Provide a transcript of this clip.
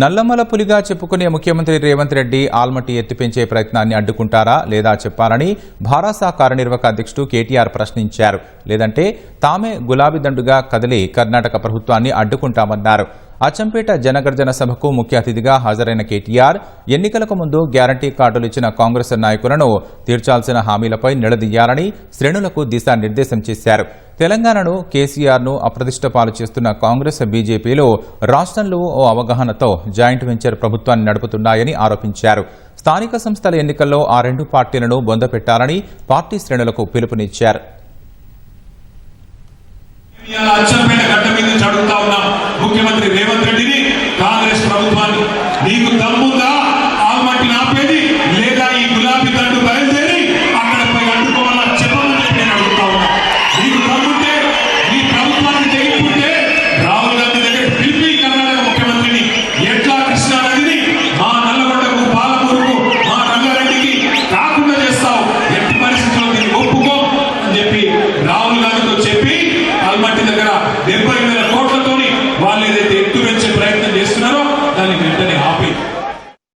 నల్లమల పులిగా చెప్పుకునే ముఖ్యమంత్రి రేవంత్ రెడ్డి ఆల్మట్టి ఎత్తిపెంచే ప్రయత్నాన్ని అడ్డుకుంటారా లేదా చెప్పాలని భారాసా కార్యనిర్వాహక అధ్యక్షుడు కేటీఆర్ ప్రశ్నించారు. లేదంటే తామే గులాబీ దండుగా కదిలి కర్ణాటక ప్రభుత్వాన్ని అడ్డుకుంటామన్నారు. అచ్చంపేట జనగర్జన సభకు ముఖ్య అతిథిగా హాజరైన కేటీఆర్ ఎన్నికలకు ముందు గ్యారంటీ కార్డులు ఇచ్చిన కాంగ్రెస్ నాయకులను తీర్చాల్సిన హామీలపై నిలదీయాలని శ్రేణులకు దిశానిర్దేశం చేశారు. తెలంగాణను కేసీఆర్ను అప్రతిష్ట పాలు చేస్తున్న కాంగ్రెస్ బీజేపీలు రాష్ట్రంలో ఓ అవగాహనతో జాయింట్ వెంచర్ ప్రభుత్వాన్ని నడుపుతున్నాయని ఆరోపించారు. స్థానిక సంస్థల ఎన్నికల్లో ఆ రెండు పార్టీలను బొందపెట్టాలని పార్టీ శ్రేణులకు పిలుపునిచ్చారు. అచ్చంపేట గడ్డ మీద ముఖ్యమంత్రి రేవంత్ రెడ్డిని కాంగ్రెస్ ప్రభుత్వాన్ని నీకు దమ్ముందా Grazie.